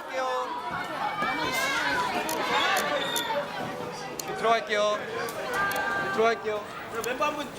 들어갈게요. 들어갈게요. 들어갈게요. 멤버 한분이